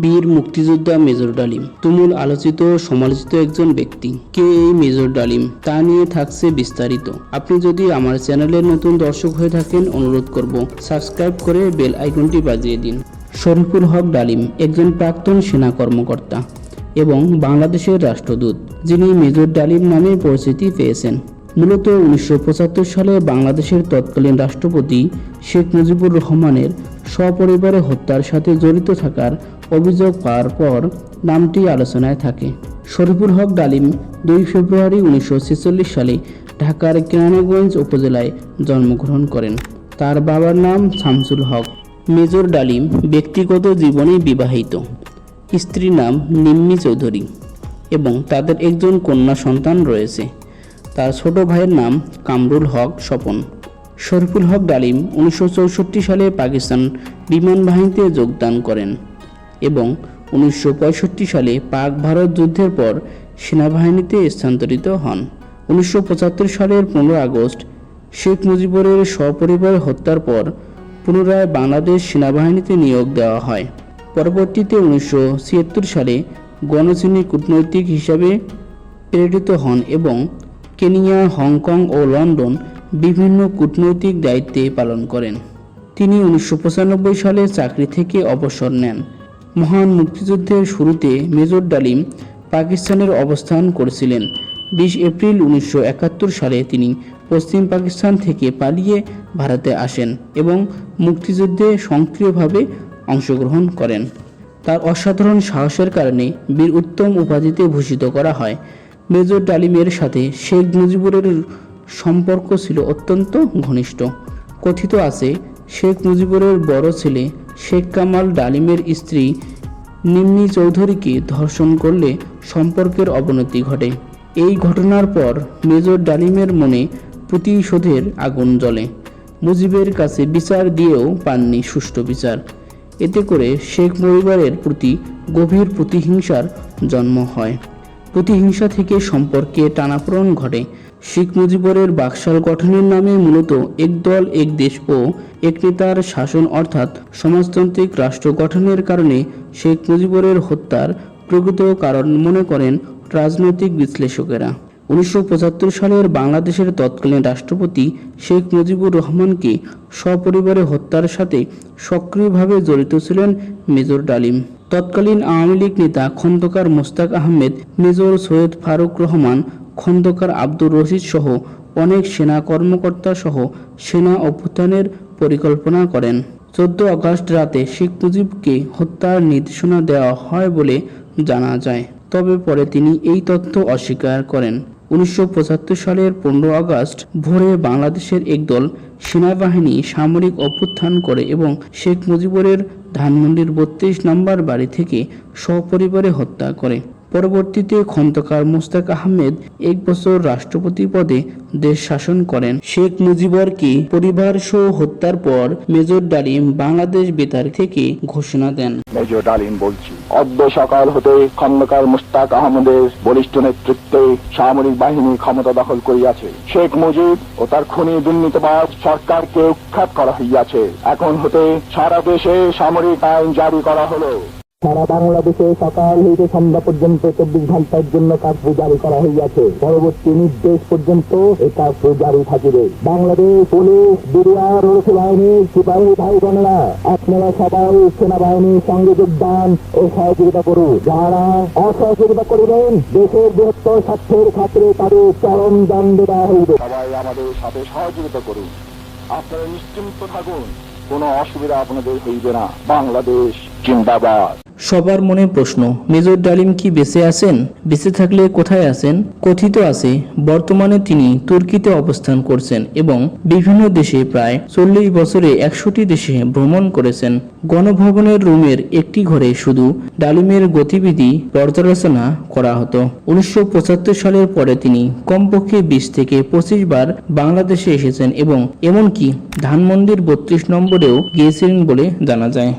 বীর মুক্তিযোদ্ধা মেজর ডালিম। তুমুল আলোচিত সমালোচিত একজন ব্যক্তি। কে এই মেজর ডালিম? তা নিয়ে থাকছে বিস্তারিত। আপনি যদি আমার চ্যানেলের নতুন দর্শক হয়ে থাকেন, অনুরোধ করব, সাবস্ক্রাইব করে বেল আইকনটি বাজিয়ে দিন। শরীফুল হক ডালিম একজন প্রাক্তন সেনা কর্মকর্তা এবং বাংলাদেশের রাষ্ট্রদূত, যিনি মেজর ডালিম নামে পরিচিতি পেয়েছেন। মূলত উনিশশো পঁচাত্তর সালে বাংলাদেশের তৎকালীন রাষ্ট্রপতি শেখ মুজিবুর রহমানের সপরিবারে হত্যার সাথে জড়িত থাকার অভিযোগ পাওয়ার পর নামটি আলোচনায় থাকে। শরীফুল হক ডালিম, দুই ফেব্রুয়ারি উনিশশো ছেচল্লিশ সালে ঢাকার কেরানীগঞ্জ উপজেলায় জন্মগ্রহণ করেন। তার বাবার নাম শামসুল হক। মেজর ডালিম ব্যক্তিগত জীবনে বিবাহিত। স্ত্রীর নাম নিম্মি চৌধুরী এবং তাদের একজন কন্যা সন্তান রয়েছে। তার ছোট ভাইয়ের নাম কামরুল হক স্বপন। শরীফুল হক ডালিম উনিশশো চৌষট্টি সালে পাকিস্তান বিমান বাহিনীতে যোগদান করেন এবং উনিশশো পঁয়ষট্টি সালে পাক ভারত যুদ্ধের পর সেনাবাহিনীতে স্থানান্তরিত হন। উনিশশো পঁচাত্তর সালের পনেরো আগস্ট শেখ মুজিবুরের সপরিবার হত্যার পর পুনরায় বাংলাদেশ সেনাবাহিনীতে নিয়োগ দেওয়া হয়। পরবর্তীতে উনিশশো ছিয়াত্তর সালে গণশ্রেণী কূটনৈতিক হিসাবে প্রেরিত হন এবং কেনিয়া, হংকং ও লন্ডন বিভিন্ন কূটনৈতিক দায়িত্বে পালন করেন। তিনি উনিশশো পঁচানব্বই সালে চাকরি থেকে অবসর নেন। মহান মুক্তিযুদ্ধের শুরুতে মেজর ডালিম পাকিস্তানের অবস্থান করেছিলেন। বিশ এপ্রিল উনিশশো একাত্তর সালে তিনি পশ্চিম পাকিস্তান থেকে পালিয়ে ভারতে আসেন এবং মুক্তিযুদ্ধে সক্রিয়ভাবে অংশগ্রহণ করেন। তার অসাধারণ সাহসের কারণে বীর উত্তম উপাধিতে ভূষিত করা হয়। মেজর ডালিমের সাথে শেখ মুজিবুরের সম্পর্ক ছিল অত্যন্ত ঘনিষ্ঠ। কথিত আছে, শেখ মুজিবুরের বড় ছেলে শেখ কামাল ডালিমের স্ত্রী নিম্নি চৌধুরীকে ধর্ষণ করলে সম্পর্কের অবনতি ঘটে। এই ঘটনার পর মেজর ডালিমের মনে প্রতিশোধের আগুন জ্বলে। মুজিবের কাছে বিচার দিয়েও পাননি সুষ্ঠু বিচার। এতে করে শেখ পরিবারের প্রতি গভীর প্রতিহিংসার জন্ম হয়। প্রতিহিংসা থেকে সম্পর্কে টানাপোড়ন ঘটে। শেখ মুজিবরের বাকশাল গঠনের নামে মূলত এক দল এক দেশ ও এক নেতার শাসন অর্থাৎ সমাজতান্ত্রিক রাষ্ট্র গঠনের কারণে শেখ মুজিবরের হত্যার প্রকৃত কারণ মনে করেন রাজনৈতিক বিশ্লেষকেরা। উনিশশো পঁচাত্তর সালের বাংলাদেশের তৎকালীন রাষ্ট্রপতি শেখ মুজিবুর রহমানকে সপরিবারে হত্যার সাথে সক্রিয়ভাবে জড়িত ছিলেন মেজর ডালিম। তৎকালীন আওয়ামী লীগ নেতা খন্দকার মোস্তাক আহমেদ, মেজর সৈয়দ ফারুক রহমান, খন্দকার আব্দুর রশিদ সহ অনেক সেনা কর্মকর্তা সহ সেনা অভ্যুত্থানের পরিকল্পনা করেন। চোদ্দ আগস্ট রাতে শেখ মুজিবকে হত্যার নির্দেশনা দেওয়া হয় বলে জানা যায়। তবে পরে তিনি এই তথ্য অস্বীকার করেন। উনিশশো পঁচাত্তর সালের পনেরো আগস্ট ভোরে বাংলাদেশের একদল সেনাবাহিনী সামরিক অভ্যুত্থান করে এবং শেখ মুজিবুরের ধানমন্ডির বত্রিশ নম্বর বাড়ি থেকে সপরিবারে হত্যা করে। পরবর্তীতে খন্দকার মোস্তাক আহমেদ এক বছর রাষ্ট্রপতি পদে দেশ শাসন করেন। শেখ মুজিবরকে পরিবার সহ হত্যার পর মেজর ডালিম বাংলাদেশ বেতার থেকে ঘোষণা দেন। মেজর ডালিম বলছি, অদ্য সকাল হতে খন্দকার মুস্তাক আহমদের বলিষ্ঠ নেতৃত্বে সামরিক বাহিনী ক্ষমতা দখল করিয়াছে। শেখ মুজিব ও তার খুনি দুর্নীতিবাদ সরকারকে উৎখাত করা হইয়াছে। এখন হতে সারা দেশে সামরিক আইন জারি করা হলো। সারা বাংলাদেশে সকাল হইতে সন্ধ্যা পর্যন্ত চব্বিশ ঘণ্টার জন্য কার্ফু জারি করা হইয়াছে। পরবর্তী নির্দেশ পর্যন্ত এই কার্ফু জারি থাকিবে। বাংলাদেশ পুলিশ বিরিয়ার বাহিনীর সিপাহী ভাই বোনেরা আপনারা সবাই সেনাবাহিনীর সঙ্গে যোগদান ও সহযোগিতা করুন। যারা অসহযোগিতা করিবেন, দেশের বৃহত্তর স্বার্থের ক্ষেত্রে তাদের চরম দণ্ড দেওয়া হইবে। সবাই আমাদের সাথে সহযোগিতা করুন। আপনারা নিশ্চিন্ত থাকুন, কোনো অসুবিধা আপনাদের হইবে না। বাংলাদেশ জিন্দাবাদ। সবার মনে প্রশ্ন, মেজর ডালিম কি বেঁচে আছেন? বেঁচে থাকলে কোথায় আছেন? কথিত আছে, বর্তমানে তিনি তুর্কিতে অবস্থান করছেন এবং বিভিন্ন দেশে প্রায় চল্লিশ বছরে একশোটি দেশে ভ্রমণ করেছেন। গণভবনের রুমের একটি ঘরে শুধু ডালিমের গতিবিধি পর্যালোচনা করা হতো। উনিশশো পঁচাত্তর সালের পরে তিনি কমপক্ষে বিশ থেকে পঁচিশ বার বাংলাদেশে এসেছেন এবং এমনকি ধানমন্দির বত্রিশ নম্বরেও গিয়েছিলেন বলে জানা যায়।